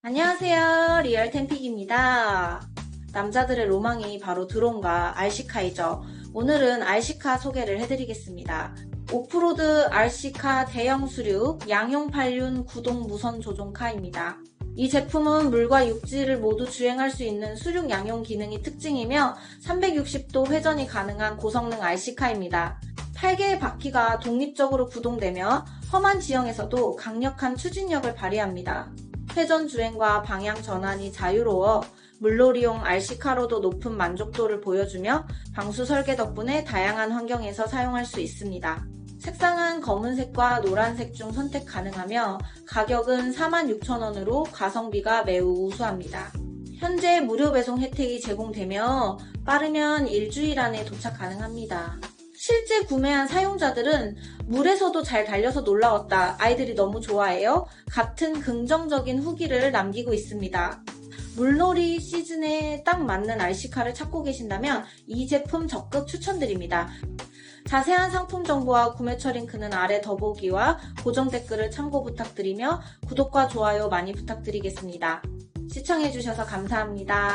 안녕하세요. 리얼템픽입니다. 남자들의 로망이 바로 드론과 RC카이죠. 오늘은 RC카 소개를 해드리겠습니다. 오프로드 RC카 대형 수륙 양용 8륜 구동 무선 조종카입니다. 이 제품은 물과 육지를 모두 주행할 수 있는 수륙 양용 기능이 특징이며 360도 회전이 가능한 고성능 RC카입니다. 8개의 바퀴가 독립적으로 구동되며 험한 지형에서도 강력한 추진력을 발휘합니다. 회전 주행과 방향 전환이 자유로워 물놀이용 RC카로도 높은 만족도를 보여주며 방수 설계 덕분에 다양한 환경에서 사용할 수 있습니다. 색상은 검은색과 노란색 중 선택 가능하며 가격은 46,000원으로 가성비가 매우 우수합니다. 현재 무료 배송 혜택이 제공되며 빠르면 일주일 안에 도착 가능합니다. 실제 구매한 사용자들은 물에서도 잘 달려서 놀라웠다. 아이들이 너무 좋아해요. 같은 긍정적인 후기를 남기고 있습니다. 물놀이 시즌에 딱 맞는 RC카를 찾고 계신다면 이 제품 적극 추천드립니다. 자세한 상품 정보와 구매처 링크는 아래 더보기와 고정 댓글을 참고 부탁드리며 구독과 좋아요 많이 부탁드리겠습니다. 시청해주셔서 감사합니다.